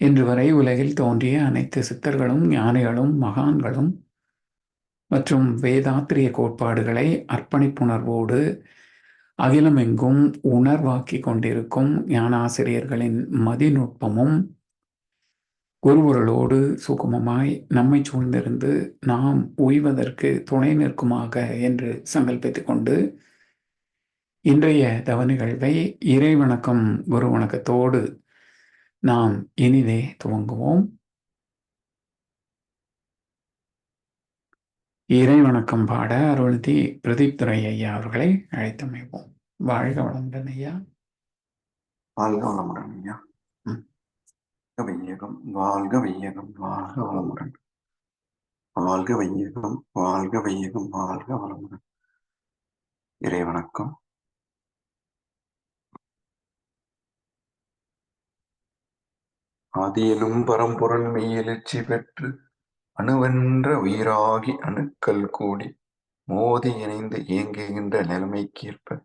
இன்று வரை உலகில் தோன்றிய அனைத்து சித்தர்களும் ஞானிகளும் மகான்களும் மற்றும் வேதாத்திரிய கோட்பாடுகளை அர்ப்பணிப்புணர்வோடு அகிலமெங்கும் உணர்வாக்கி கொண்டிருக்கும் ஞானாசிரியர்களின் மதிநுட்பமும் குருவர்களோடு சுகமமாய் நம்மை சூழ்ந்திருந்து நாம் உய்வதற்கு துணை நிற்குமாக என்று சங்கல்பித்துக் கொண்டு இன்றைய தவ நிகழ்வை இறை வணக்கம் குரு வணக்கத்தோடு நாம் இனிதே துவங்குவோம். இறை வணக்கம் பாட அருள்தி பிரதீப் துரை ஐயா அவர்களை அழைத்தமைப்போம் வாழ்க வளமுடன் ஐயா. வாழ்க வளமுடன் ஐயா. வையகம் வாழ்க வையகம் வாழ்க வளமுடன். வாழ்க வையகம் வாழ்க வையகம் வாழ்க வளமுடன். இறை வணக்கம் ஆதியிலும் பரம்பொருள் மெய்யெழுச்சி பெற்று அணுவென்ற உயிராகி அணுக்கள் கூடி மோதி இணைந்து இயங்குகின்ற நிலைமைக்கேற்ப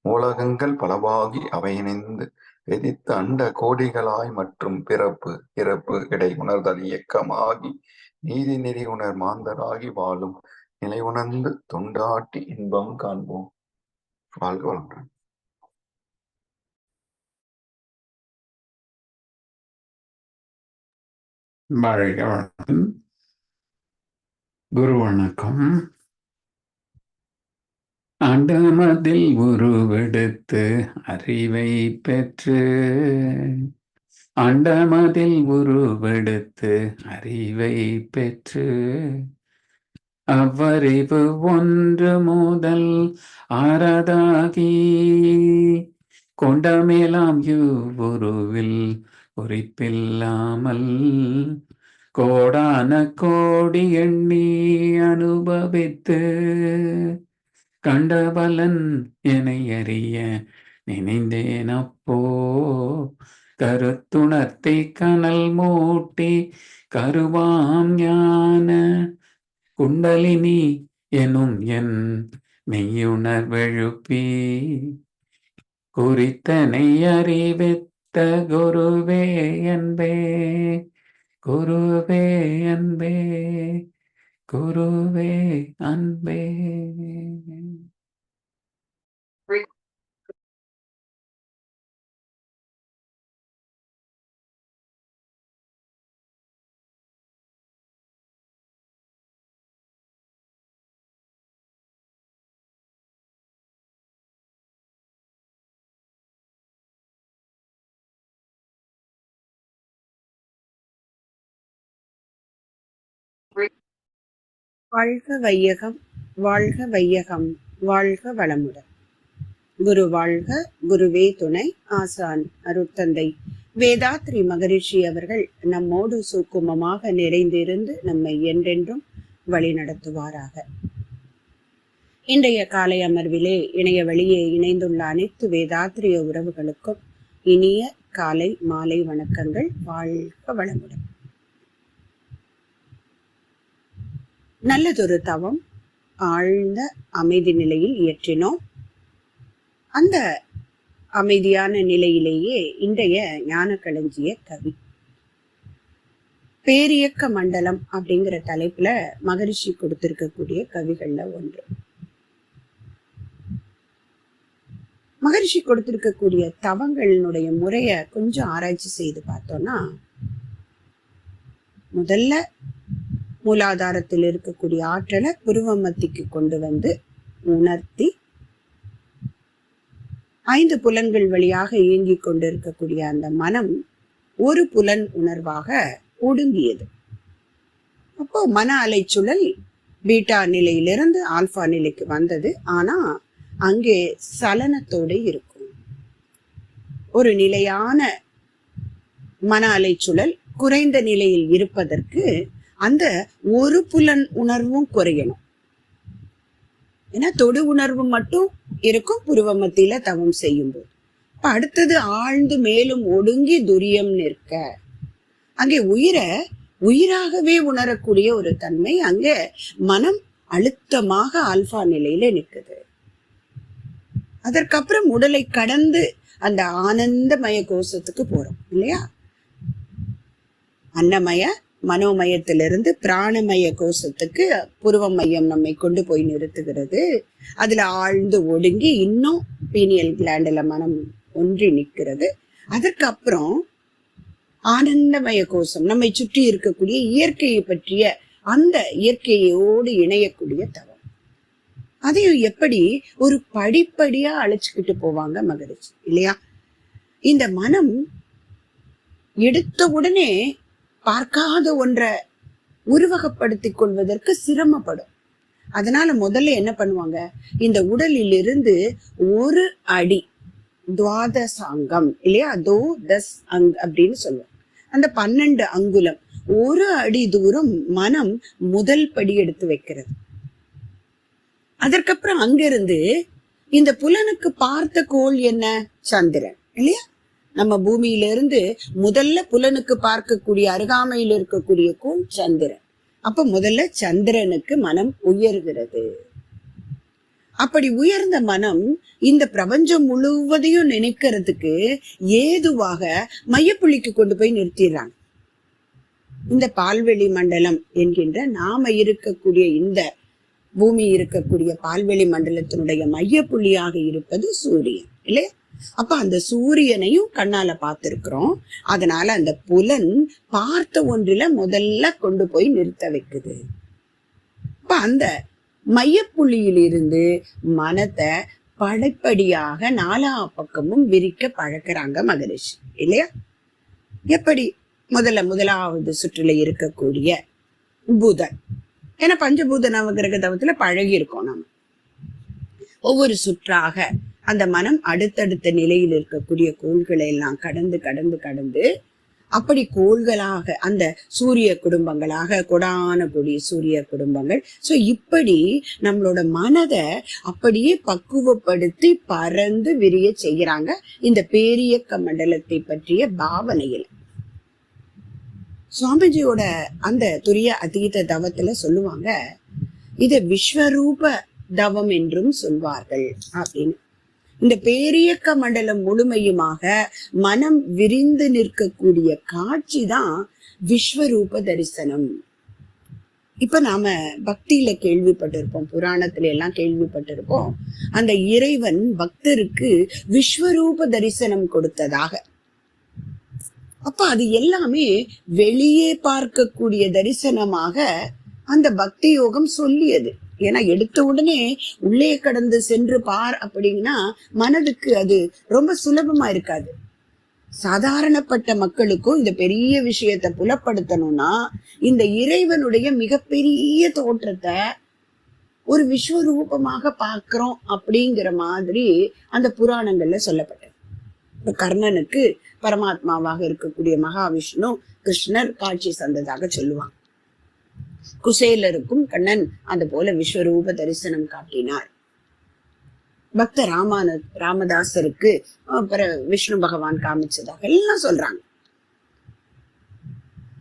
மூலகங்கள் பலவாகி அவை இணைந்து வெதித்த அண்ட கோடிகளாய் மற்றும் பிறப்பு இறப்பு இடை உணர்தல் இயக்கமாகி நீதி நெறி உணர் மாந்தராகி வாழும் நிலை உணர்ந்து தொண்டாட்டி இன்பம் காண்போம். வாழ்க வளமுடன். வாழ்க வணக்கம். குரு வணக்கம். அடமதில் உருவெடுத்து அறிவை பெற்று அண்டமதில் உருவெடுத்து அறிவை பெற்று அவ்வறிவு ஒன்று முதல் அறதாகி கொண்டமேலாம் யூ உருவில் குறிப்பில்லாமல் கோடான கோடி எண்ணி அனுபவித்து கண்டபலன் என அறிய நினைந்தேன் அப்போ. கருத்துணர்த்தி கனல் மூட்டி கருவாம் ஞான குண்டலினி எனும் என் மெய்யுணர்வெழுப்பி. குறித்தனை அறிவித்த குருவே என்பே குருவே அன்பே குருவே அன்பே. வாழ்க வையகம் வாழ்க வையகம் வாழ்க வளமுடன். குரு வாழ்க குருவே துணை ஆசான் அருட்தந்தை. வேதாத்ரி மகரிஷி அவர்கள் நம்மோடு சுக்குமமாக நிறைந்திருந்து நம்மை என்றென்றும் வழி நடத்துவாராக இன்றைய காலை அமர்விலே இணைய வழியே இணைந்துள்ள அனைத்து வேதாத்திரிய உறவுகளுக்கும் இனிய காலை மாலை வணக்கங்கள். வாழ்க வளமுடன். நல்லதொரு தவம் ஆழ்ந்த அமைதி நிலையில் இயற்றினோம். அந்த அமைதியான நிலையிலேயே இன்றைய ஞான களஞ்சிய கவி. பேரியக்க மண்டலம் அப்படிங்கிற தலைப்புல மகரிஷி கொடுத்திருக்கக்கூடிய கவிகள்ல ஒன்று. மகரிஷி கொடுத்திருக்கக்கூடிய தவங்களினுடைய முறைய கொஞ்சம் ஆராய்ச்சி செய்து பார்த்தோம்னா முதல்ல மூலாதாரத்தில் இருக்கக்கூடிய ஆற்றலை புருவமத்திக்கு கொண்டு வந்து உணர்த்தி ஐந்து புலன்கள் வழியாக இயங்கிக் கொண்டிருக்கக்கூடிய அந்த மனம் ஒரு புலன் உணர்வாக ஒடுங்கியது. அப்போ மன அலைச்சுழல் பீட்டா நிலையிலிருந்து ஆல்பா நிலைக்கு வந்தது. ஆனா அங்கே சலனத்தோடு இருக்கும். ஒரு நிலையான மன அலைச்சுழல் குறைந்த நிலையில் இருப்பதற்கு அந்த ஒரு புலன் உணர்வும் குறையணும். ஏன்னா தொடு உணர்வு மட்டும் இருக்கும் புருவ மத்தியில தவம் செய்யும் போது இப்ப அடுத்தது ஆழ்ந்து மேலும் ஒடுங்கி துரியம் நிற்க. அங்கே உயிரை உயிராகவே உணரக்கூடிய ஒரு தன்மை அங்க மனம் அழுத்தமாக ஆல்பா நிலையில நிற்குது அதற்கப்புறம் உடலை கடந்து அந்த ஆனந்தமய கோஷத்துக்கு போறோம் இல்லையா? அன்னமய மனோமயத்திலிருந்து பிராணமய கோஷத்துக்கு புருவ மையம் நம்மை கொண்டு போய் நிறுத்துகிறது. அதுல ஆழ்ந்து ஒடுங்கி இன்னும் பீனியல் கிளாண்டில் மனம் ஒன்றி நிற்கிறது. அதற்கப்புறம் ஆனந்தமய கோஷம் நம்மை சுற்றி இருக்கக்கூடிய இயற்கையை பற்றிய அந்த இயற்கையோடு இணையக்கூடிய தவம். அதையும் எப்படி ஒரு படிப்படியா அழைச்சுக்கிட்டு போவாங்க மகரிஷி இல்லையா? இந்த மனம் எடுத்த உடனே பார்க்காத ஒன்றை உருவகப்படுத்திக் கொள்வதற்கு சிரமப்படும். அதனால முதல்ல என்ன பண்ணுவாங்க? இந்த உடலிலிருந்து ஒரு அடி துவாதசாங்கம் இல்லையா? தோ தஸ் அங் அப்படின்னு சொல்லுவோம் அந்த பன்னெண்டு அங்குலம் ஒரு அடி தூரம் மனம் முதல் படி எடுத்து வைக்கிறது. அதற்கப்புறம் அங்கிருந்து இந்த புலனுக்கு பார்த்த கோள் என்ன? சந்திரன் இல்லையா? நம்ம பூமியில இருந்து முதல்ல புலனுக்கு பார்க்கக்கூடிய அருகாமையில் இருக்கக்கூடிய கோள் சந்திரன். அப்ப முதல்ல சந்திரனுக்கு மனம் உயர்கிறது. அப்படி உயர்ந்த மனம் இந்த பிரபஞ்சம் முழுவதையும் நினைக்கிறதுக்கு ஏதுவாக மையப்புள்ளிக்கு கொண்டு போய் நிறுத்திடுறாங்க. இந்த பால்வெளி மண்டலம் என்கின்ற நாம இருக்கக்கூடிய இந்த பூமி இருக்கக்கூடிய பால்வெளி மண்டலத்தினுடைய மையப்புள்ளியாக இருப்பது சூரியன் இல்லையா? அப்ப அந்த சூரியனையும் கண்ணால பார்த்திருக்கிறோம். அதனால அந்த புலன் பார்த்த ஒன்றில முதல்ல கொண்டு போய் நிறுத்த வைக்குது. இப்ப அந்த மையப்புள்ளியிலிருந்து மனத்தை படைப்படியாக நாலா பக்கமும் விரிக்க பழக்கிறாங்க மகரிஷி. இல்லையா? எப்படி? முதல்ல முதலாவது சுற்றுல இருக்கக்கூடிய பூதன். ஏன்னா பஞ்சபூத நவகிரக தவத்துல பழகி இருக்கோம் நம்ம ஒவ்வொரு சுற்றாக அந்த மனம் அடுத்தடுத்த நிலையில் இருக்கக்கூடிய கோள்களை எல்லாம் கடந்து கடந்து கடந்து அப்படி கோள்களாக அந்த சூரிய குடும்பங்களாக கொடான கொடி சூரிய குடும்பங்கள். சோ இப்படி நம்மளோட மனதை அப்படியே பக்குவப்படுத்தி பறந்து விரிய செய்யறாங்க இந்த பேரியக்க மண்டலத்தை பற்றிய பாவனையில். சுவாமிஜியோட அந்த துரிய அதீத தவத்துல சொல்லுவாங்க இதை விஸ்வரூப தவம் என்றும் சொல்வார்கள் அப்படின்னு. இந்த பேரியக்க மண்டலம் முழுமையுமாக மனம் விரிந்து நிற்கக்கூடிய காட்சி தான் விஸ்வரூப தரிசனம். இப்ப நாம பக்தியில கேள்விப்பட்டிருப்போம் புராணத்துல எல்லாம் கேள்விப்பட்டிருப்போம். அந்த இறைவன் பக்தருக்கு விஸ்வரூப தரிசனம் கொடுத்ததாக. அப்ப அது எல்லாமே வெளியே பார்க்கக்கூடிய தரிசனமாக அந்த பக்தி யோகம் சொல்லியது. ஏன்னா எடுத்த உடனே உள்ளே கடந்து சென்று பார் அப்படின்னா மனதுக்கு அது ரொம்ப சுலபமா இருக்காது. சாதாரணப்பட்ட மக்களுக்கும் இந்த பெரிய விஷயத்தை புலப்படுத்தணும்னா இந்த இறைவனுடைய மிகப்பெரிய தோற்றத்தை ஒரு விஸ்வரூபமாக பார்க்கிறோம் அப்படிங்கிற மாதிரி அந்த புராணங்கள்ல சொல்லப்பட்டது. இப்ப கர்ணனுக்கு பரமாத்மாவாக இருக்கக்கூடிய மகாவிஷ்ணு கிருஷ்ணர் காட்சி சந்ததாக சொல்லுவாங்க. குசேலருக்கும் கண்ணன் அது போல விஸ்வரூப தரிசனம் காட்டினார். பக்த ராமான ராமதாசருக்கு அப்புறம் விஷ்ணு பகவான் காமிச்சதாக எல்லாம் சொல்றாங்க.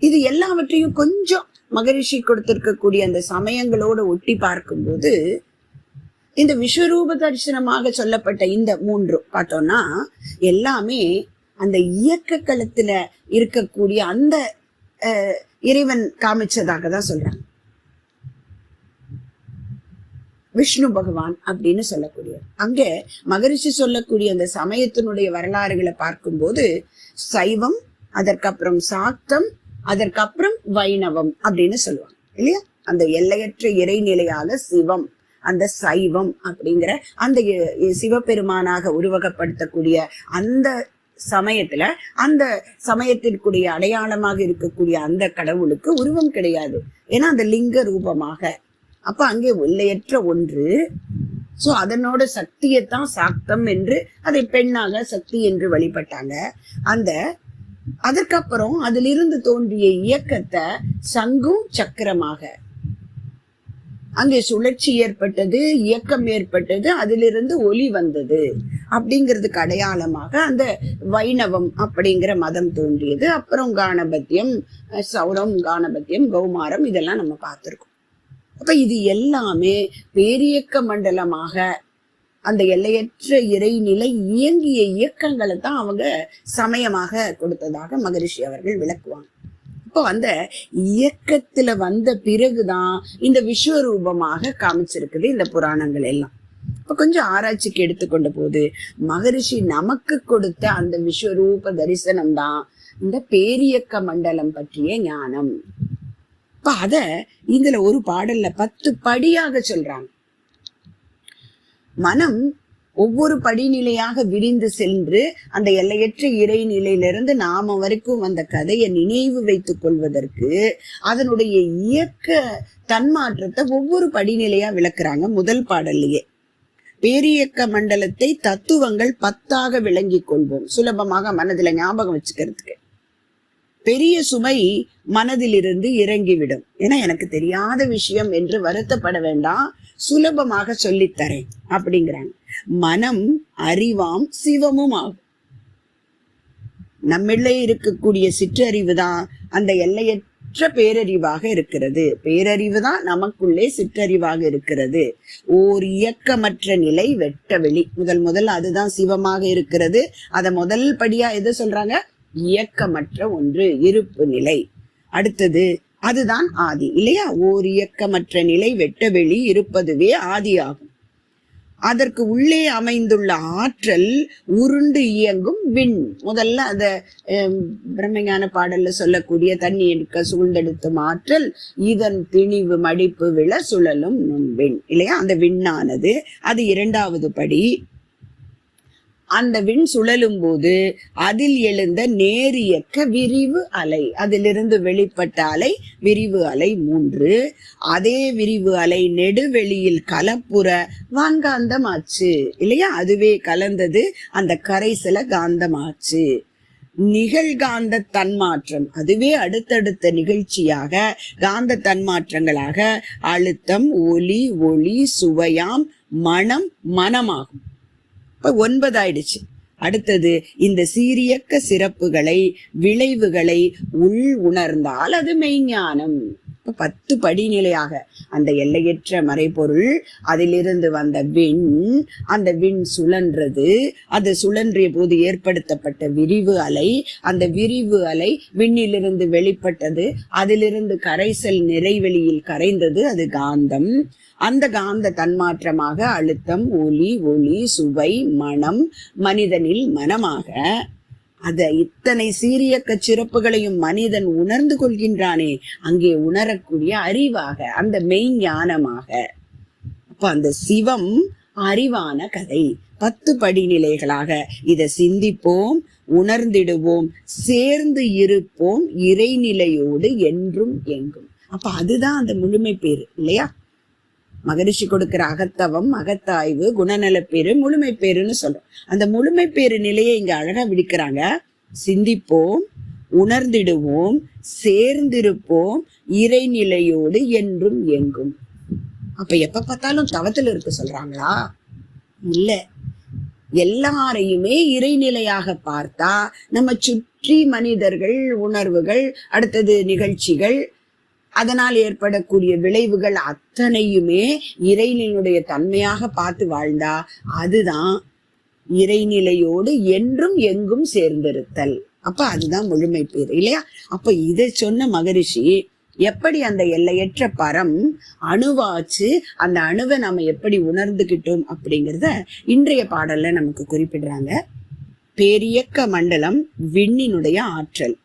இது எல்லாவற்றையும் கொஞ்சம் மகரிஷி கொடுத்திருக்கக்கூடிய அந்த சமயங்களோட ஒட்டி பார்க்கும்போது இந்த விஸ்வரூப தரிசனமாக சொல்லப்பட்ட இந்த மூன்று பார்த்தோம்னா எல்லாமே அந்த இயக்க களத்துல இருக்கக்கூடிய அந்த அஹ், இறைவன் காமிச்சதாக தான் சொல்றாங்க. விஷ்ணு பகவான் அப்படின்னு சொல்லக்கூடிய அங்க மகரிஷி சொல்லக்கூடிய அந்த சமயத்தினுடைய வரலாறுகளை பார்க்கும்போது சைவம் அதற்கப்புறம் சாக்தம் அதற்கப்புறம் வைணவம் அப்படின்னு சொல்லுவாங்க. இல்லையா? அந்த எல்லையற்ற இறைநிலையால சிவம் அந்த சைவம் அப்படிங்கிற அந்த சிவபெருமானாக உருவகப்படுத்தக்கூடிய அந்த சமயத்துல அந்த சமயத்திற்குரிய அடையாளமாக இருக்கக்கூடிய அந்த கடவுளுக்கு உருவம் கிடையாது. ஏன்னா அந்த லிங்க ரூபமாக. அப்ப அங்கே எல்லையற்ற ஒன்று. சோ அதனோட சக்தியைத்தான் சாக்தம் என்று அதை பெண்ணாக சக்தி என்று வழிபட்டாங்க. அந்த அதற்கப்புறம் அதிலிருந்து தோன்றிய இயக்கத்தை சங்கும் சக்கரமாக. அங்கே சுழற்சி ஏற்பட்டது இயக்கம் ஏற்பட்டது அதிலிருந்து ஒளி வந்தது. அப்படிங்கிறதுக்கு அடையாளமாக அந்த வைணவம் அப்படிங்கிற மதம் தோன்றியது. அப்புறம் கானபத்தியம் சௌரம் கானபத்தியம் கௌமாரம் இதெல்லாம் நம்ம பார்த்துருக்கோம். அப்ப இது எல்லாமே பேரியக்க மண்டலமாக அந்த எல்லையற்ற இறைநிலை இயங்கிய இயக்கங்களை தான் அவங்க சமயமாக கொடுத்ததாக மகரிஷி அவர்கள் விளக்குவாங்க. இப்போ அந்த இயக்கத்துல வந்த பிறகுதான் இந்த விஸ்வரூபமாக காமிச்சிருக்குது இந்த புராணங்கள் எல்லாம். இப்ப கொஞ்சம் ஆராய்ச்சிக்கு எடுத்துக்கொண்ட போது மகரிஷி நமக்கு கொடுத்த அந்த விஸ்வரூப தரிசனம் தான் இந்த பேரியக்க மண்டலம் பற்றிய ஞானம். இப்ப அத இதுல ஒரு பாடல்ல பத்து படியாக சொல்றாங்க. மனம் ஒவ்வொரு படிநிலையாக விரிந்து சென்று அந்த எல்லையற்ற இறைநிலையிலிருந்து நாம வரைக்கும் வந்த கதையை நினைவு வைத்துக் கொள்வதற்கு அதனுடைய இயக்க தன்மாற்றத்தை ஒவ்வொரு படிநிலையா விளக்குறாங்க முதல் பாடல்லையே. பேரியக்க மண்டலத்தை தத்துவங்கள் பத்தாக விளங்கிக் கொள்வோம். சுலபமாக மனதுல ஞாபகம் வச்சுக்கிறதுக்கு. பெரிய சுமை மனதிலிருந்து இறங்கிவிடும். ஏன்னா எனக்கு தெரியாத விஷயம் என்று வருத்தப்பட வேண்டாம். சுலபமாக சொல்லித்தரேன் அப்படிங்கிறாங்க. மனம் அறிவாம் சிவமும் ஆகும். நம்மிலே இருக்கக்கூடிய சிற்றறிவு தான் அந்த எல்லையற்ற பேரறிவாக இருக்கிறது. பேரறிவு தான் நமக்குள்ளே சிற்றறிவாக இருக்கிறது. ஓர் இயக்கமற்ற நிலை வெட்ட வெளி. முதல் முதல் அதுதான் சிவமாக இருக்கிறது. அத முதல் படியா எது சொல்றாங்க? இயக்கமற்ற ஒன்று இருப்பு நிலை. அடுத்தது அதுதான் ஆதி இல்லையா? ஓர் இயக்கமற்ற நிலை வெட்டவெளி இருப்பதுவே ஆதி ஆகும். அதற்கு உள்ளே அமைந்துள்ள ஆற்றல் உருண்டு இயங்கும் விண். முதல்ல அந்த பிரம்மஞான பாடல்ல சொல்லக்கூடிய தண்ணி எடுக்க சூழ்ந்தெடுத்தும் ஆற்றல் இதன் திணிவு மடிப்பு விழ சுழலும் நுண்விண் இல்லையா? அந்த விண்ணானது. அது இரண்டாவது படி. அந்த விண் சுழலும் போது அதில் எழுந்த நேரியக்க விரிவு அலை. அதிலிருந்து வெளிப்பட்ட அலை விரிவு அலை மூன்று. அதே விரிவு அலை நெடுவெளியில் கலப்புற வான்காந்தமாச்சு. இல்லையா? அதுவே கலந்தது அந்த கரைசல காந்தமாச்சு. நிகழ்காந்த தன்மாற்றம். அதுவே அடுத்தடுத்த நிகழ்ச்சியாக காந்த தன்மாற்றங்களாக அழுத்தம் ஒலி ஒளி சுவையாம் மனம் மனமாகும். இப்ப ஒன்பது ஆயிடுச்சு அடுத்தது இந்த சீரியக்க சிறப்புகளை விளைவுகளை உள் உணர்ந்தால் அது மெய்ஞானம். பத்து படிநிலையாக அந்த எல்லையற்ற மறைபொருள் அதிலிருந்து வந்த விண் அந்த விண் சுழன்றது அது சுழன்றிய போது ஏற்படுத்தப்பட்ட விரிவு அலை அந்த விரிவு அலை விண்ணிலிருந்து வெளிப்பட்டது அதிலிருந்து கரைசல் நிறைவெளியில் கரைந்தது அது காந்தம். அந்த காந்த தன்மாற்றமாக அழுத்தம் ஒலி ஒளி சுவை மனம் மனிதனில் மனமாக அத இத்தனை சீரியக்க சிறப்புகளையும் மனிதன் உணர்ந்து கொள்கின்றானே அங்கே உணரக்கூடிய அறிவாக அந்த மெய்ஞானமாக அப்ப அந்த சிவம் அறிவான கதை. பத்து படிநிலைகளாக இதை சிந்திப்போம் உணர்ந்திடுவோம் சேர்ந்து இருப்போம் இறைநிலையோடு என்றும் எங்கும் அப்ப அதுதான் அந்த முழுமை பேரு இல்லையா? மகரிஷி கொடுக்கிற அகத்தவம் அகத்தாய்வு குணநலப்பேரு முழுமை பேருன்னு சொல்றோம். அந்த முழுமை பேரு நிலையை இங்க அழகா விடுக்கிறாங்க சிந்திப்போம் உணர்ந்திடுவோம் சேர்ந்திருப்போம் இறைநிலையோடு என்றும் எங்கும் அப்ப எப்ப பார்த்தாலும் தவத்துல இருக்க சொல்றாங்களா? இல்ல. எல்லாரையுமே இறைநிலையாக பார்த்தா நம்ம சுற்றி மனிதர்கள் உணர்வுகள் அடுத்தது நிகழ்ச்சிகள் அதனால் ஏற்படக்கூடிய விளைவுகள் அத்தனையுமே இறைநிலையுடைய தன்மையாக பார்த்து வாழ்ந்தா அதுதான் இறைநிலையோடு என்றும் எங்கும் சேர்ந்திருத்தல். அப்ப அதுதான் முழுமை பேர் இல்லையா? அப்ப இதை சொன்ன மகரிஷி எப்படி அந்த எல்லையற்ற பரம் அணுவாச்சு அந்த அணுவை நாம எப்படி உணர்ந்துகிட்டோம் அப்படிங்கிறத இன்றைய பாடல்ல நமக்கு குறிப்பிடுறாங்க. பேரியக்க மண்டலம் விண்ணினுடைய ஆற்றல்.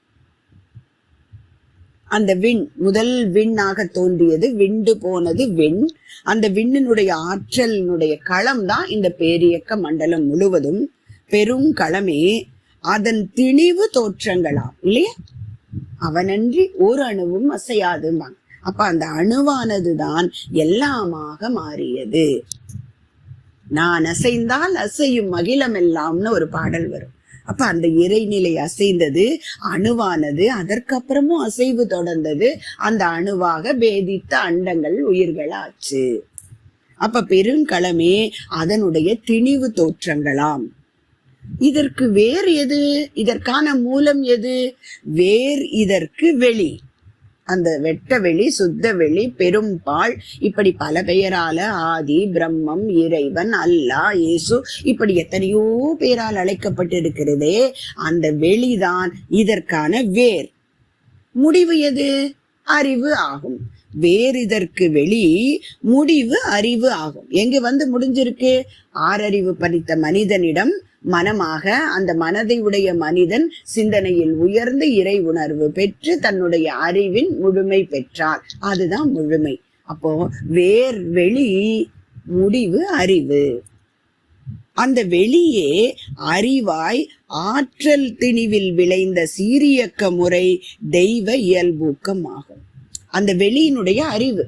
அந்த விண் முதல் விண்ணாக தோன்றியது விண்டு போனது விண். அந்த விண்ணினுடைய ஆற்றலினுடைய களம் தான் இந்த பேரியக்க மண்டலம் முழுவதும் பெரும் களமே. அதன் திணிவு தோற்றங்களாம் இல்லையா? அவனன்றி ஒரு அணுவும் அசையாதுமான் அப்ப அந்த அணுவானதுதான் எல்லாமாக மாறியது. நான் அசைந்தால் அசையும் அகிலம் எல்லாம்னு ஒரு பாடல் வரும். அப்ப அந்த இறைநிலை அசைந்தது அணுவானது அதற்கப்புறமும் அசைவு தொடர்ந்தது. அந்த அணுவாக பேதித்த அண்டங்கள் உயிர்களாச்சு. அப்ப பெருங்கலமே அதனுடைய திணிவு தோற்றங்களாம். இதற்கு வேர் எது? இதற்கான மூலம் எது? வேர் இதற்கு வெளி. அந்த வெட்ட வெளி சுத்த வெளி பெரும்பால் இப்படி பல பெயரால ஆதி பிரம்மம் இறைவன் அல்லா இயேசு இப்படி எத்தனையோ பேரால் அழைக்கப்பட்டிருக்கிறதே அந்த வெளிதான் இதற்கான வேர். முடிவு எது? அறிவு ஆகும். வேறு இதற்கு வெளி முடிவு அறிவு ஆகும். எங்க வந்து முடிஞ்சிருக்கு? ஆறறிவு படித்த மனிதனிடம் மனமாக அந்த மனதை உடைய மனிதன் சிந்தனையில் உயர்ந்த இறை உணர்வு பெற்று தன்னுடைய அறிவின் முழுமை பெற்றார் அதுதான் முழுமை. அப்போ வேர் வெளி முடிவு அறிவு. அந்த வெளியே அறிவாய் ஆற்றல் திணிவில் விளைந்த சீரியக்க முறை தெய்வ இயல்பூக்கம் ஆகும். அந்த வெளியினுடைய அறிவு.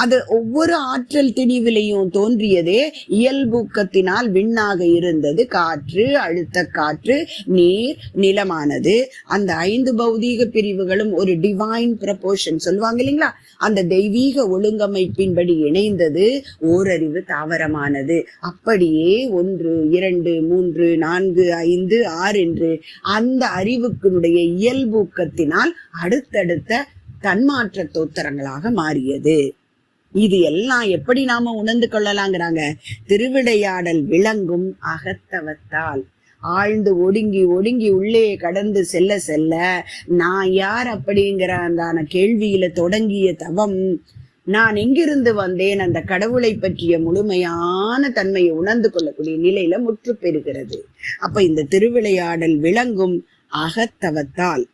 அது ஒவ்வொரு ஆற்றல் திணிவிலையும் தோன்றியதே இயல்பூக்கத்தினால் விண்ணாக இருந்தது. காற்று அழுத்த காற்று நீர் நிலமானது. அந்த ஐந்து பௌதீக பிரிவுகளும் ஒரு டிவைன் ப்ரப்போர்ஷன் சொல்லுவாங்க இல்லைங்களா? அந்த தெய்வீக ஒழுங்கமைப்பின்படி இணைந்தது. ஓரறிவு தாவரமானது. அப்படியே ஒன்று இரண்டு மூன்று நான்கு ஐந்து ஆறு என்று அந்த அறிவுக்கினுடைய இயல்பூக்கத்தினால் அடுத்தடுத்த தன்மாற்ற தோத்திரங்களாக மாறியது. இது எல்லாம் எப்படி நாம உணர்ந்து கொள்ளலாங்கிறாங்க? திருவிடையாடல் விளங்கும் அகத்தவத்தால். ஆழ்ந்து ஒடுங்கி ஒடுங்கி உள்ளே கடந்து செல்ல செல்ல நான் யார் அப்படிங்கிற அந்த கேள்வியில தொடங்கிய தவம் நான் எங்கிருந்து வந்தேன் அந்த கடவுளை பற்றிய முழுமையான தன்மையை உணர்ந்து கொள்ளக்கூடிய நிலையில முற்று பெறுகிறது. அப்ப இந்த திருவிளையாடல் விளங்கும் அகத்தவத்தால்.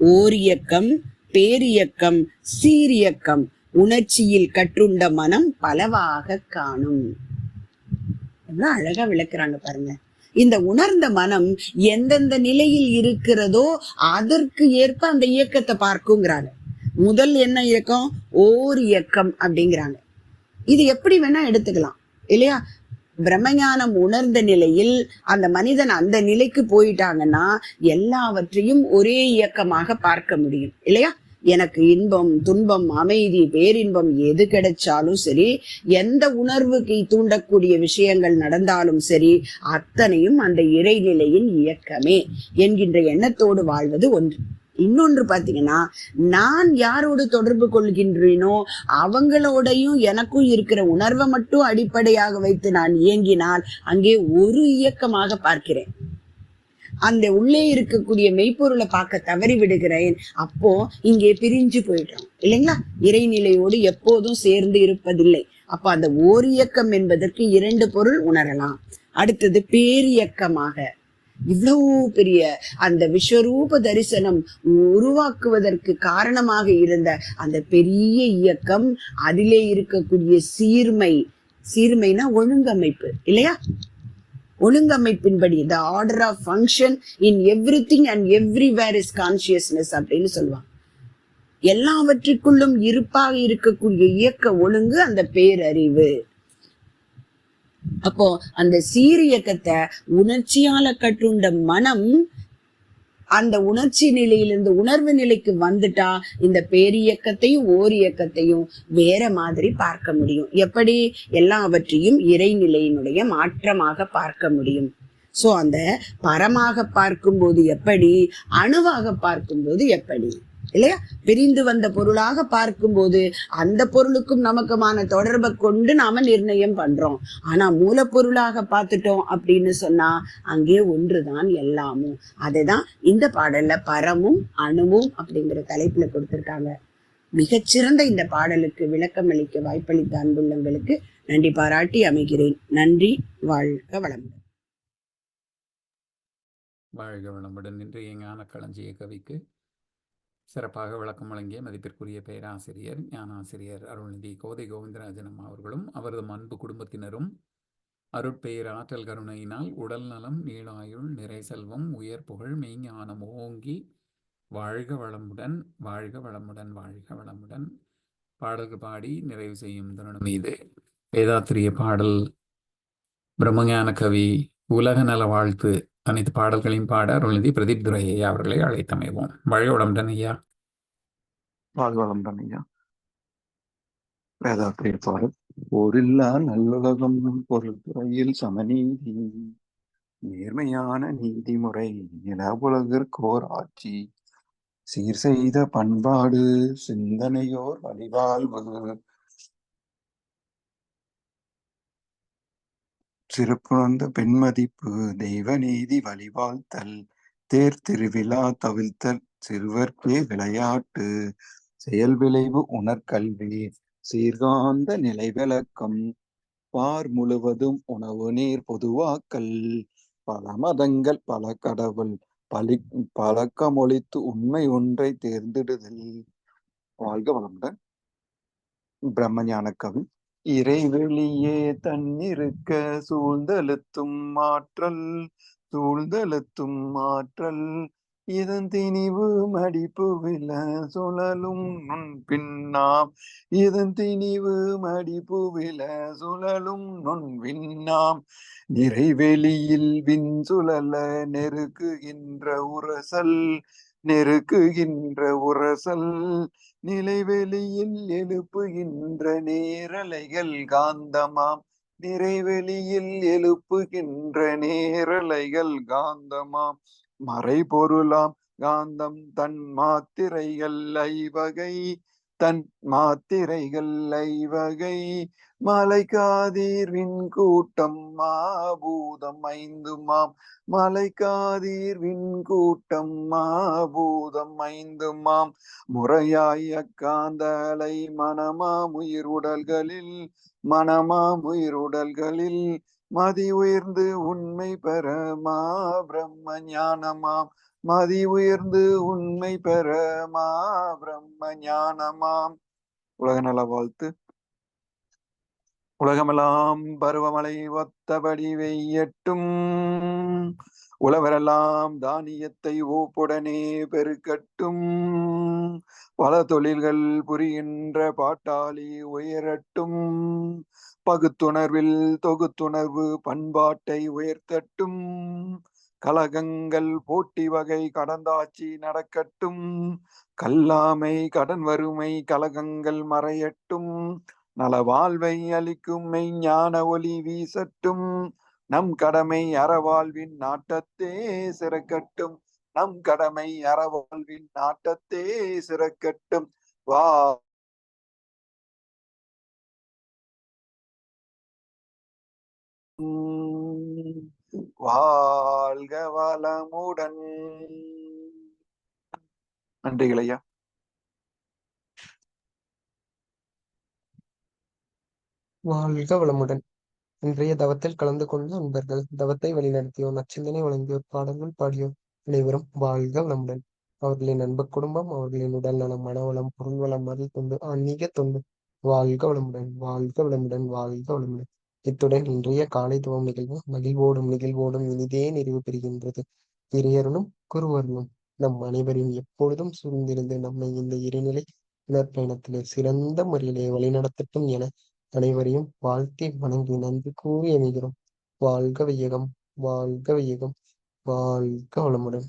ஓரியக்கம் பேரியக்கம் சீரியக்கம் உணர்ச்சியில் கற்றுண்ட மனம் பலவாக காணும். எவ்வளவு அழகா விளக்குறாங்க பாருங்க. இந்த உணர்ந்த மனம் எந்தெந்த நிலையில் இருக்கிறதோ அதற்கு ஏற்ப அந்த இயக்கத்தை பார்க்குங்கிறாங்க. முதல் என்ன இயக்கம்? ஓர் இயக்கம் அப்படிங்கிறாங்க. இது எப்படி வேணா எடுத்துக்கலாம். இல்லையா? பிரம்மஞானம் உணர்ந்த நிலையில் அந்த மனிதன் அந்த நிலைக்கு போயிட்டாங்கன்னா எல்லாவற்றையும் ஒரே இயக்கமாக பார்க்க முடியும். இல்லையா? எனக்கு இன்பம் துன்பம் அமைதி பேரின்பம் எது கிடைச்சாலும் சரி எந்த உணர்வுக்கு தூண்டக்கூடிய விஷயங்கள் நடந்தாலும் சரி அத்தனையும் அந்த இறைநிலையின் இயக்கமே என்கின்ற எண்ணத்தோடு வாழ்வது ஒன்று. இன்னொன்று பாத்தீங்கன்னா நான் யாரோடு தொடர்பு கொள்கின்றேனோ அவங்களோடையும் எனக்கும் இருக்கிற உணர்வை மட்டும் அடிப்படையாக வைத்து நான் இயங்கினால் அங்கே ஒரு இயக்கமாக பார்க்கிறேன். அந்த உள்ளே இருக்கக்கூடிய மெய்ப்பொருளை பார்க்க தவறி விடுகிறேன். அப்போ இங்கே பிரிஞ்சு போயிடுறோம் இல்லைங்களா? இறைநிலையோடு எப்போதும் சேர்ந்து இருப்பதில்லை. அப்ப அந்த ஓரியக்கம் என்பதற்கு இரண்டு பொருள் உணரலாம். அடுத்தது பேரியக்கமாக இவ்வளவு பெரிய அந்த விஸ்வரூப தரிசனம் உருவாக்குவதற்கு காரணமாக இருந்த அந்த பெரிய இயக்கம் அதிலே இருக்கக்கூடிய சீர்மை. சீர்மைனா ஒழுங்கமைப்பு. இல்லையா? ஒழுங்கமைப்பின்படி the order of function in everything and everywhere is consciousness அப்படின்னு சொல்லுவாங்க. எல்லாவற்றுக்குள்ளும் இருப்பாக இருக்கக்கூடிய இயக்க ஒழுங்கு அந்த பேரறிவு. அப்போ அந்த சீரியக்கத்தை உணர்ச்சியால கட்டுண்ட மனம் அந்த உணர்ச்சி நிலையிலிருந்து உணர்வு நிலைக்கு வந்துட்டா இந்த பேரியக்கத்தையும் ஓர் இயக்கத்தையும் வேற மாதிரி பார்க்க முடியும். எப்படி? எல்லாவற்றையும் இறைநிலையினுடைய மாற்றமாக பார்க்க முடியும். சோ அந்த பரமாக பார்க்கும்போது எப்படி? அணுவாக பார்க்கும்போது எப்படி? இல்லையா? பிரிந்து வந்த பொருளாக பார்க்கும்போது அந்த பொருளுக்கும் நமக்குமான தொடர்பை கொண்டு நாம நிர்ணயம் பண்றோம். ஆனா மூலப்பொருளாக பார்த்துட்டோம் அப்படின்னு சொன்னா அங்கே ஒன்றுதான் எல்லாமும். அதுதான் இந்த பாடல்ல பரமும் அணுவும் அப்படிங்கிற தலைப்புல கொடுத்திருக்காங்க. மிகச்சிறந்த இந்த பாடலுக்கு விளக்கம் அளிக்க வாய்ப்பளித்த அன்புள்ளங்களுக்கு நன்றி பாராட்டி அமைகிறேன். நன்றி வாழ்க வளமுடன். வாழ்க வளமுடன். இன்றைய ஞான களஞ்சிய கவிக்கு சிறப்பாக விளக்கம் வழங்கிய மதிப்பிற்குரிய பேராசிரியர் ஞானாசிரியர் அருள்நிதி கோதை கோவிந்தராஜன் அம்மா அவர்களும் அவரது அன்பு குடும்பத்தினரும் அருட்பெயர் ஆற்றல் கருணையினால் உடல் நலம் நீளாயுள் நிறை செல்வம் உயர் புகழ் மெய்ஞானம் ஓங்கி வாழ்க வளமுடன் வாழ்க வளமுடன் வாழ்க வளமுடன். பாடல்கள் பாடி நிறைவு செய்யும் தருணம் மீது வேதாத்திரிய பாடல் பிரம்மஞான கவி உலக நல வாழ்த்து. அனைத்து பாடல்களையும் பாட அருள்நிதி பிரதீப் துரை ஐயா அவர்களை அழைத்தமைவோம் வழியோடம்டன் ஐயா வாழ்வளம் ஐயா வேதாத்திரி பாடல். போரில்லா நல்லுலகம் பொருள் துறையில் சமநீதி நேர்மையான நீதிமுறை நிலவுலகிற்கோர் ஆட்சி. சீர் செய்த பண்பாடு சிந்தனையோர் வழிவாழ்வு சிறப்புணர்ந்த பெண்மதிப்பு தெய்வநீதி வழிவாழ்த்தல் தேர் திருவிழா தவிழ்த்தல் சிறுவர்க்கே விளையாட்டு செயல் விளைவு உணர்கல்வி சீர்காந்த நிலை விளக்கம் பார் முழுவதும் உணவு நீர் பொதுவாக்கல் பல மதங்கள் பல கடவுள் பழி பழக்கமொழித்து உண்மை ஒன்றை தேர்ந்தெடுதல். வாழ்க வளமுடன். பிரம்மஞான கவி. இறைவெளியே தன்னிருக்க சூழ்ந்தழுத்தும் மாற்றல் சூழ்ந்தழுத்தும் மாற்றல் இதன் திணிவு மடிப்பு வில சுழலும் நுண் பின்னாம். இதன் திணிவு மடிப்பு வில சுழலும் நுண் விண்ணாம் நிறைவெளியில் விண் சுழல நெருக்குகின்ற உரசல் நெருக்குகின்ற உரசல் நிலைவெளியில் எழுப்புகின்ற நேரலைகள் காந்தமாம். நிறைவெளியில் எழுப்புகின்ற நேரலைகள் காந்தமாம். மறைபொருளாம் காந்தம் தன் மாத்திரைகள் ஐவகை. தன் மாத்திரைகள் ஐவகை மலை காதீர்வின் கூட்டம் மாபூதம் ஐந்துமாம். மலைக்காதீர்வின் கூட்டம் மாபூதம் ஐந்துமாம். முறையாய காந்தலை மனமாம் உயிர் உடல்களில் மனமாம் உயிர் உடல்களில் மதி உயர்ந்து உண்மை பெற மா பிரம்ம ஞானமாம் மதி உயர்ந்து உண்மை பெற மா பிரம்ம ஞானமாம். உலக நல வாழ்த்து. உலகமெல்லாம் பருவமழை ஒத்தபடி வெய்யட்டும். உழவரெல்லாம் தானியத்தை ஓப்புடனே பெருக்கட்டும். பல தொழில்கள் புரிகின்ற பாட்டாளி உயரட்டும். பகுத்துணர்வில் தொகுத்துணர்வு பண்பாட்டை உயர்த்தட்டும். கலகங்கள் போட்டி வகை கடந்தாட்சி நடக்கட்டும். கல்லாமை கடன் வறுமை கலகங்கள் மறையட்டும். நலவாழ்வை அளிக்கும் அளிக்கும் மெய்ஞான ஒளி வீசட்டும். நம் கடமை அறவாழ்வின் நாட்டத்தே சிறக்கட்டும். நம் கடமை அறவாழ்வின் நாட்டத்தே சிறக்கட்டும். வா வாழ்க வளமுடன். நன்றிகள் ஐயா. வாழ்க வளமுடன். இன்றைய தவத்தில் கலந்து கொண்ட அன்பர்கள் தவத்தை வழிநடத்தியோர் நச்சிந்தனை வழங்கியோர் பாடல்கள் பாடியோர் அனைவரும் வாழ்க வளமுடன். அவர்களின் அன்பு குடும்பம் அவர்களின் உடல் நலம் மனவளம் பொருள் வளம் மதில் தொண்டு ஆன்மீக தொண்டு. வாழ்க வளமுடன் வாழ்க வளமுடன் வாழ்க வளமுடன். இத்துடன் இன்றைய காலை துவம் நிகழ்வு மகிழ்வோடும் நிகழ்வோடும் இனிதே நிறைவு பெறுகின்றது. இறையருளும் குருவருளும் நம் அனைவரையும் எப்பொழுதும் சூழ்ந்திருந்து நம்மை இந்த இருநிலை உணர்பயணத்திலே சிறந்த முறையிலே வழிநடத்தட்டும் என அனைவரையும் வாழ்த்தி வணங்கி நன்றி கூறி அமைகிறோம் வாழ்க வையகம் வாழ்க வையகம் வாழ்க வளமுடன்.